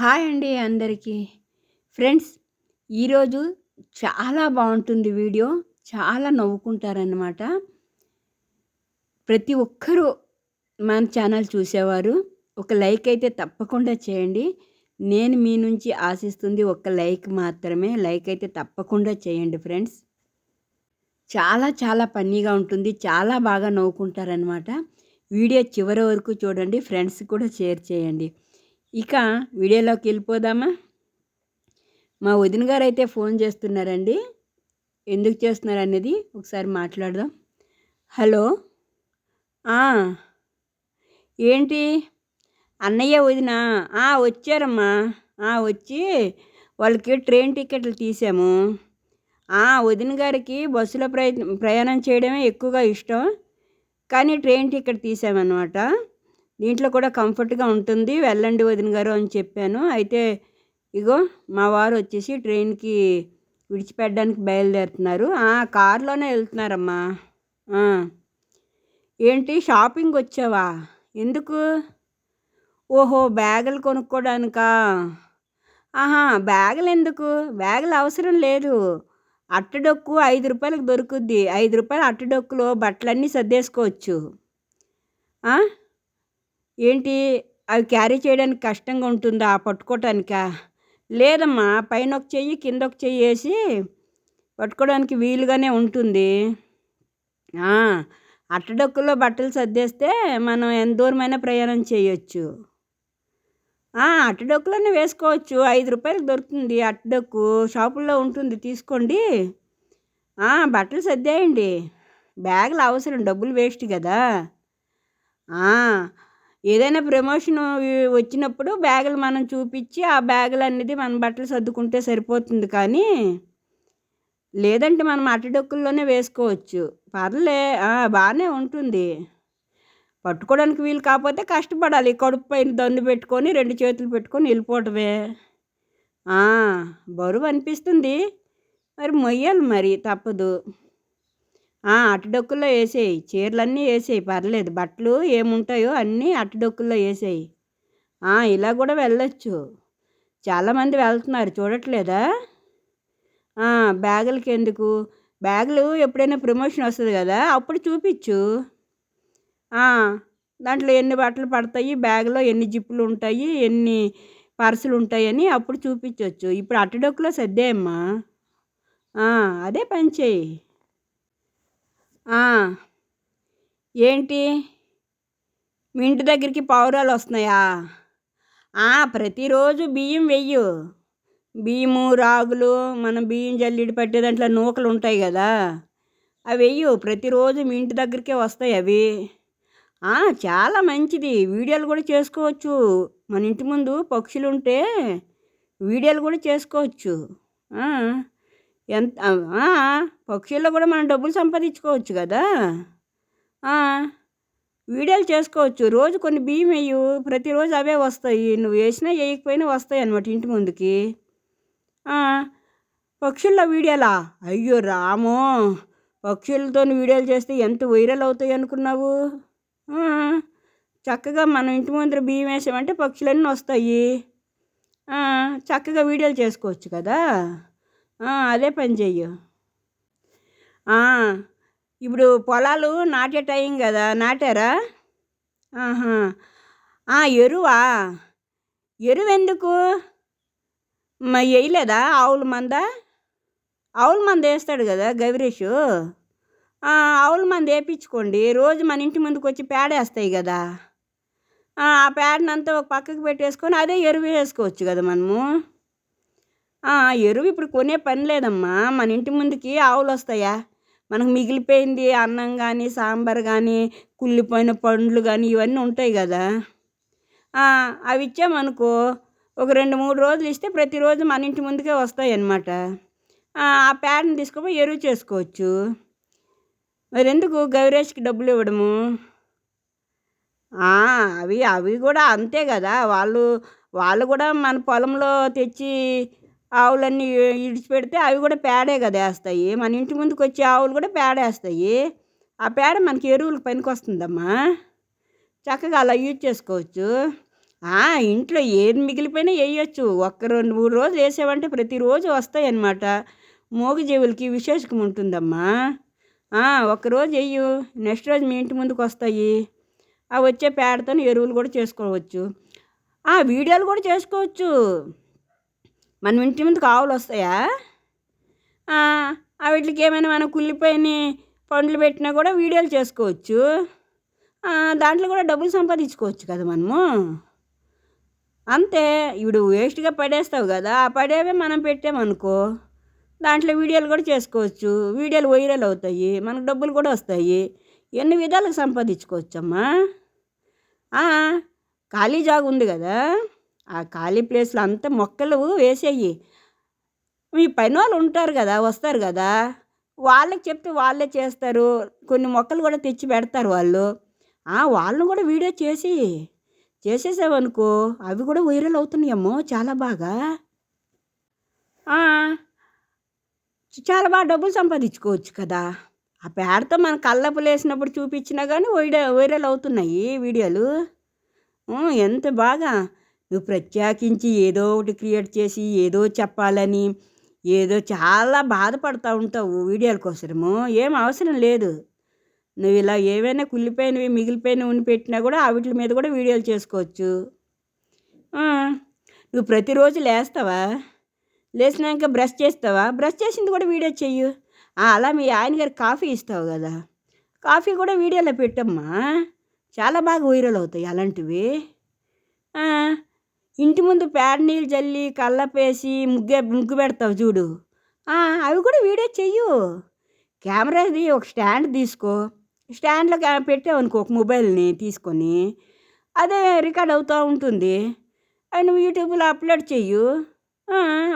Hi అండి అందరికీ. Friends ఈరోజు చాలా బాగుంటుంది వీడియో. చాలా నవ్వుకుంటారనమాట ప్రతి ఒక్కరూ మన ఛానల్ చూసేవారు. ఒక లైక్ అయితే తప్పకుండా చేయండి. నేను మీ నుంచి ఆశిస్తుంది ఒక లైక్ మాత్రమే. లైక్ అయితే తప్పకుండా చేయండి ఫ్రెండ్స్. చాలా చాలా పన్నీగా ఉంటుంది. చాలా బాగా నవ్వుకుంటారనమాట వీడియో చివరి వరకు చూడండి. ఫ్రెండ్స్ కూడా షేర్ చేయండి. ఇక వీడియోలోకి వెళ్ళిపోదామా? మా వదిన గారు అయితే ఫోన్ చేస్తున్నారండి. ఎందుకు చేస్తున్నారు అనేది ఒకసారి మాట్లాడదాం. హలో. ఏంటి? అన్నయ్య వదిన? వచ్చారమ్మా. వచ్చి వాళ్ళకి ట్రైన్ టికెట్లు తీసాము. వదిన గారికి బస్సులో ప్రయత్నం ప్రయాణం చేయడమే ఎక్కువగా ఇష్టం. కానీ ట్రైన్ టికెట్ తీసామన్నమాట. దీంట్లో కూడా కంఫర్ట్గా ఉంటుంది. వెళ్ళండి వదిన గారు అని చెప్పాను. అయితే ఇగో మా వారు వచ్చేసి ట్రైన్కి విడిచిపెట్టడానికి బయలుదేరుతున్నారు. కారులోనే వెళ్తున్నారమ్మా. ఏంటి? షాపింగ్ వచ్చావా? ఎందుకు? ఓహో బ్యాగులు కొనుక్కోడానికా? ఆహా బ్యాగులు ఎందుకు బ్యాగులు అవసరం లేదు. అట్టడొక్కు ఐదు రూపాయలకు దొరుకుద్ది. ఐదు రూపాయలు అట్టడొక్కులో బట్టలన్నీ సర్దేసుకోవచ్చు. ఏంటి? అవి క్యారీ చేయడానికి కష్టంగా ఉంటుందా పట్టుకోవటానికా లేదమ్మా పైన ఒక చెయ్యి కింద ఒక చెయ్యి వేసి పట్టుకోవడానికి వీలుగానే ఉంటుంది. అట్టడొక్కులో బట్టలు సర్దేస్తే మనం ఎంత దూరమైనా ప్రయాణం చేయొచ్చు. అట్టడొక్కులోనే వేసుకోవచ్చు. ఐదు రూపాయలకు దొరుకుతుంది అట్టడొక్కు. షాపుల్లో ఉంటుంది తీసుకోండి. బట్టలు సర్దేయండి. బ్యాగులు అవసరం డబ్బులు వేస్ట్ కదా. ఏదైనా ప్రమోషన్ వచ్చినప్పుడు బ్యాగులు మనం చూపించి ఆ బ్యాగులు అనేది మన బట్టలు సర్దుకుంటే సరిపోతుంది కానీ లేదంటే మనం అట్టడొక్కుల్లోనే వేసుకోవచ్చు. పర్లే బాగానే ఉంటుంది. పట్టుకోవడానికి వీలు కాకపోతే కష్టపడాలి. కడుపు పైన దండు పెట్టుకొని రెండు చేతులు పెట్టుకొని వెళ్ళిపోవటమే. బరువు అనిపిస్తుంది. మరి మొయ్యాలి మరి తప్పదు. అట్టడొక్కుల్లో వేసేయి చీరలన్నీ వేసేయి పర్లేదు. బట్టలు ఏముంటాయో అన్నీ అట్టడొక్కుల్లో వేసేయి ఇలా కూడా వెళ్ళొచ్చు. చాలామంది వెళ్తున్నారు. చూడట్లేదా? బ్యాగులకి ఎందుకు బ్యాగులు ఎప్పుడైనా ప్రమోషన్ వస్తుంది కదా? అప్పుడు చూపించు దాంట్లో ఎన్ని బట్టలు పడతాయి? బ్యాగ్లో ఎన్ని జిప్పులు ఉంటాయి? ఎన్ని పర్సులు ఉంటాయని అప్పుడు చూపించవచ్చు ఇప్పుడు అట్టడొక్కులో సర్దేయమ్మా. అదే పని చేయి. ఏంటి? మీ ఇంటి దగ్గరికి పావురాలు వస్తున్నాయా? ప్రతిరోజు బియ్యం వెయ్యు. బియ్యము రాగులు మనం బియ్యం జల్లిడి పట్టే దాంట్లో నూకలు ఉంటాయి కదా. అవి వెయ్యు. ప్రతిరోజు మీ ఇంటి దగ్గరికే వస్తాయి అవి. చాలా మంచిది. వీడియోలు కూడా చేసుకోవచ్చు. మన ఇంటి ముందు పక్షులు ఉంటే వీడియోలు కూడా చేసుకోవచ్చు. ఎంత పక్షుల్లో కూడా మనం డబ్బులు సంపాదించుకోవచ్చు కదా? వీడియోలు చేసుకోవచ్చు. రోజు కొన్ని బియ్యం వేయు. ప్రతిరోజు అవే వస్తాయి. నువ్వు వేసినా వేయకపోయినా వస్తాయి అనమాట ఇంటి ముందుకి. పక్షుల్లో వీడియోలా? అయ్యో రామో! పక్షులతో వీడియోలు చేస్తే ఎంత వైరల్ అవుతాయి అనుకున్నావు? చక్కగా మనం ఇంటి ముందర బియ్యం వేసామంటే పక్షులన్నీ వస్తాయి. చక్కగా వీడియోలు చేసుకోవచ్చు కదా? అదే పని చెయ్యు. ఇప్పుడు పొలాలు నాటే టైం కదా నాటారా? ఆహా. ఎరువా? ఎరువు ఎందుకు వేయలేదా ఆవుల మంద? ఆవుల మంద వేస్తాడు కదా గవిరేషు. ఆవుల మంద వేయించుకోండి రోజు మన ఇంటి ముందుకు వచ్చి పేడ వేస్తాయి కదా ఆ పేడనంతా ఒక పక్కకు పెట్టేసుకొని అదే ఎరువు వేసుకోవచ్చు కదా మనము. ఎరువు ఇప్పుడు కొనే పని లేదమ్మా. మన ఇంటి ముందుకి ఆవులు వస్తాయా? మనకు మిగిలిపోయింది అన్నం కానీ సాంబార్ కానీ కుళ్ళిపోయిన పండ్లు కానీ ఇవన్నీ ఉంటాయి కదా. అవి ఇచ్చామనుకో ఒక రెండు మూడు రోజులు ఇస్తే ప్రతిరోజు మన ఇంటి ముందుకే వస్తాయి అన్నమాట ఆ పేడని తీసుకుపోయి ఎరువు చేసుకోవచ్చు. మరి ఎందుకు గౌరేష్కి డబ్బులు ఇవ్వడము? అవి అవి కూడా అంతే కదా. వాళ్ళు వాళ్ళు కూడా మన పొలంలో తెచ్చి ఆవులన్నీ ఇడిచిపెడితే అవి కూడా పేడే కదా వేస్తాయి. మన ఇంటి ముందుకు వచ్చే ఆవులు కూడా పేడ వేస్తాయి. ఆ పేడ మనకి ఎరువులకు పనికి వస్తుందమ్మా చక్కగా అలా యూజ్ చేసుకోవచ్చు. ఇంట్లో ఏది మిగిలిపోయినా వేయొచ్చు. ఒక్క రెండు మూడు రోజులు వేసావంటే ప్రతిరోజు వస్తాయి అన్నమాట మూగజీవులకి విశేషకం ఉంటుందమ్మా. ఆ, ఒక్కరోజు వెయ్యు నెక్స్ట్ రోజు మీ ఇంటి ముందుకు వస్తాయి ఆ వచ్చే పేడతో ఎరువులు కూడా చేసుకోవచ్చు. ఆ వీడియోలు కూడా చేసుకోవచ్చు. మనం ఇంటి ముందుకు ఆవులు వస్తాయా? ఆ, వీటికి ఏమైనా మనం కుళ్ళిపోయిన పండ్లు పెట్టినా కూడా వీడియోలు చేసుకోవచ్చు. దాంట్లో కూడా డబ్బులు సంపాదించుకోవచ్చు కదా మనము. అంతే ఇప్పుడు వేస్ట్గా పడేస్తావు కదా ఆ పడేవే మనం పెట్టామనుకో దాంట్లో వీడియోలు కూడా చేసుకోవచ్చు. వీడియోలు వైరల్ అవుతాయి మనకు డబ్బులు కూడా వస్తాయి. ఎన్ని విధాలుగా సంపాదించుకోవచ్చమ్మా? ఖాళీ జాగు ఉంది కదా. ఆ ఖాళీ ప్లేస్లో అంతా మొక్కలు వేసేయి. మీ పని వాళ్ళు ఉంటారు కదా వస్తారు కదా వాళ్ళకి చెప్తే వాళ్ళే చేస్తారు. కొన్ని మొక్కలు కూడా తెచ్చి పెడతారు వాళ్ళు. వాళ్ళని కూడా వీడియో చేసి చేసేసావనుకో అవి కూడా వైరల్ అవుతున్నాయమ్మో చాలా బాగా. చాలా బాగా డబ్బులు సంపాదించుకోవచ్చు కదా. ఆ పేడతో మన కళ్ళపు లేసినప్పుడు చూపించినా కానీ వైడ వైరల్ అవుతున్నాయి వీడియోలు. ఎంత బాగా. నువ్వు ప్రత్యేకించి ఏదో ఒకటి క్రియేట్ చేసి ఏదో చెప్పాలని ఏదో చాలా బాధపడుతూ ఉంటావు వీడియోల కోసము. ఏం అవసరం లేదు. నువ్వు ఇలా ఏవైనా కుళ్ళిపోయినవి మిగిలిపోయినవి ఉండి పెట్టినా కూడా వాటి మీద కూడా వీడియోలు చేసుకోవచ్చు. నువ్వు ప్రతిరోజు లేస్తావా? లేచినాక బ్రష్ చేస్తావా? బ్రష్ చేసింది కూడా వీడియో చెయ్యు. అలా మీ ఆయన గారు కాఫీ ఇస్తావు కదా. కాఫీ కూడా వీడియోలో పెట్టమ్మా. చాలా బాగా వైరల్ అవుతాయి అలాంటివి. ఇంటి ముందు పేడ నీళ్ళు చల్లి కళ్ళపేసి ముగ్గే ముగ్గు పెడతావు చూడు. అవి కూడా వీడియో చెయ్యు. కెమెరాది ఒక స్టాండ్ తీసుకో. స్టాండ్లో పెట్టావనుకో ఒక మొబైల్ని తీసుకొని. అదే రికార్డ్ అవుతూ ఉంటుంది. అవి నువ్వు యూట్యూబ్లో అప్లోడ్ చెయ్యు.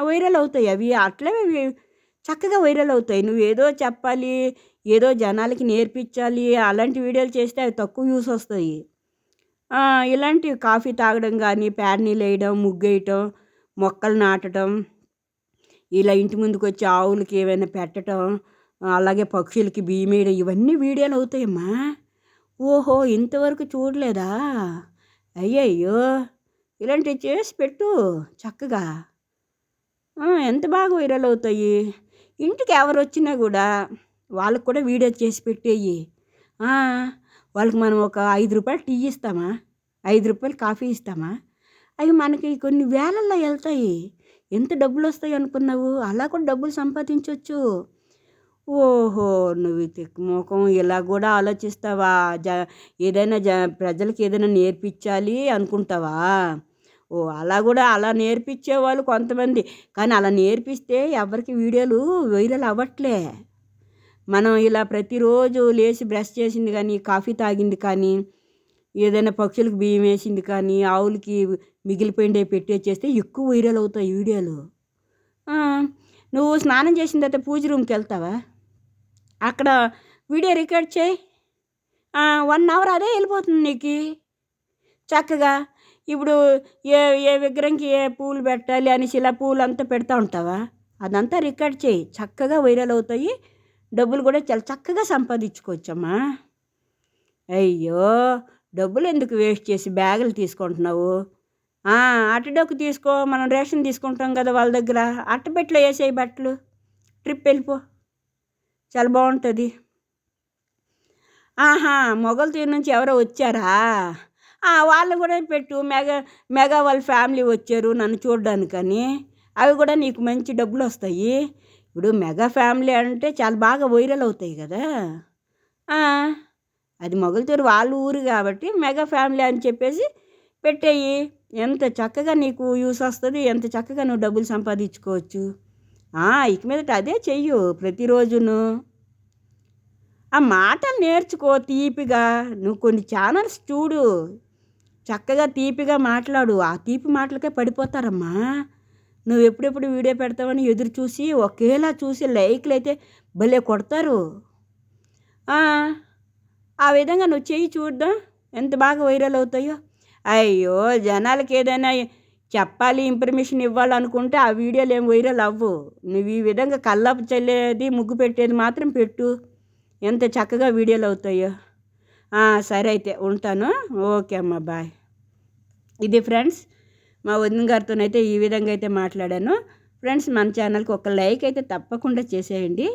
వైరల్ అవుతాయి అవి. అట్లే అవి చక్కగా వైరల్ అవుతాయి. నువ్వు ఏదో చెప్పాలి ఏదో జనాలకి నేర్పించాలి అలాంటి వీడియోలు చేస్తే అవి తక్కువ యూస్ వస్తాయి. ఇలాంటివి కాఫీ తాగడం కానీ పేడ వేయడం ముగ్గేయటం మొక్కలు నాటడం ఇలా ఇంటి ముందుకు వచ్చి ఆవులకి ఏమైనా పెట్టడం అలాగే పక్షులకి బియ్యం వేయడం ఇవన్నీ వీడియోలు అవుతాయమ్మా. ఓహో ఇంతవరకు చూడలేదా? అయ్యయ్యో ఇలాంటివి చేసి పెట్టు చక్కగా. ఎంత బాగా వైరల్ అవుతాయి? ఇంటికి ఎవరు వచ్చినా కూడా వాళ్ళకు కూడా వీడియో చేసి పెట్టేయి. వాళ్ళకి మనం ఒక ఐదు రూపాయలు టీ ఇస్తామా? ఐదు రూపాయలు కాఫీ ఇస్తామా? అవి మనకి కొన్ని వేలల్లో వెళ్తాయి. ఎంత డబ్బులు వస్తాయి అనుకున్నావు? అలా కూడా డబ్బులు సంపాదించవచ్చు ఓహో నువ్వు తిక్కుమోకం ఇలా కూడా ఆలోచిస్తావా? జ ఏదైనా జ ప్రజలకి ఏదైనా నేర్పించాలి అనుకుంటావా? ఓ అలా కూడా అలా నేర్పించే వాళ్ళు కొంతమంది. కానీ అలా నేర్పిస్తే ఎవరికి వీడియోలు వైరల్ అవ్వట్లే. మనం ఇలా ప్రతిరోజు లేచి బ్రష్ చేసింది కానీ కాఫీ తాగింది కానీ ఏదైనా పక్షులకు బియ్యం వేసింది కానీ ఆవులకి మిగిలిపోయిండే పెట్టే చేస్తే ఎక్కువ వైరల్ అవుతాయి వీడియోలు. నువ్వు స్నానం చేసిన తర్వాత పూజ రూమ్కి వెళ్తావా? అక్కడ వీడియో రికార్డ్ చేయి. వన్ అవర్ అదే వెళ్ళిపోతుంది నీకు. చక్కగా ఇప్పుడు ఏ ఏ విగ్రహంకి ఏ పూలు పెట్టాలి అనేసి ఇలా పూలు అంతా పెడతా ఉంటావా? అదంతా రికార్డ్ చేయి. చక్కగా వైరల్ అవుతాయి. డబ్బులు కూడా చాలా చక్కగా సంపాదించుకోవచ్చమ్మా. అయ్యో డబ్బులు ఎందుకు వేస్ట్ చేసి బ్యాగులు తీసుకుంటున్నావు? ఆ, అట్టడొక్కు తీసుకో మనం రేషన్ తీసుకుంటాం కదా వాళ్ళ దగ్గర. అట్టపెట్టలో వేసేయి బట్టలు. ట్రిప్ వెళ్ళిపో. చాలా బాగుంటుంది. ఆహా మొగల్ తీరు నుంచి ఎవరో వచ్చారా? వాళ్ళు కూడా పెట్టు. మెగా మెగా వాళ్ళ ఫ్యామిలీ వచ్చారు నన్ను చూడడానికని. అవి కూడా నీకు మంచి డబ్బులు వస్తాయి. ఇప్పుడు మెగా ఫ్యామిలీ అంటే చాలా బాగా వైరల్ అవుతాయి కదా. అది మొగల్తూరు వాళ్ళ ఊరు కాబట్టి మెగా ఫ్యామిలీ అని చెప్పేసి పెట్టేయి. ఎంత చక్కగా నీకు యూస్ వస్తుంది ఎంత చక్కగా నువ్వు డబ్బులు సంపాదించుకోవచ్చు. ఇక మీదట అదే చెయ్యు ప్రతిరోజును. ఆ మాటలు నేర్చుకో తీపిగా. నువ్వు కొన్ని ఛానల్స్ చూడు. చక్కగా తీపిగా మాట్లాడు. ఆ తీపి మాటలకే పడిపోతారమ్మా. నువ్వు ఎప్పుడెప్పుడు వీడియో పెడతావని ఎదురు చూసి ఒకేలా చూసి లైక్లు అయితే భలే కొడతారు. ఆ, విధంగా నువ్వు చెయ్యి చూద్దాం ఎంత బాగా వైరల్ అవుతాయో. అయ్యో జనాలకి ఏదైనా చెప్పాలి ఇన్ఫర్మేషన్ ఇవ్వాలనుకుంటే ఆ వీడియోలు ఏం వైరల్ అవ్వు. నువ్వు ఈ విధంగా కల్లాపు చల్లేది ముగ్గు పెట్టేది మాత్రం పెట్టు. ఎంత చక్కగా వీడియోలు అవుతాయో. సరే అయితే ఉంటాను. ఓకే అమ్మ బాయ్. ఇది ఫ్రెండ్స్ మా వదిన గారితోనైతే ఈ విధంగా అయితే మాట్లాడాను. ఫ్రెండ్స్ మన ఛానల్కి ఒక లైక్ అయితే తప్పకుండా చేసేయండి.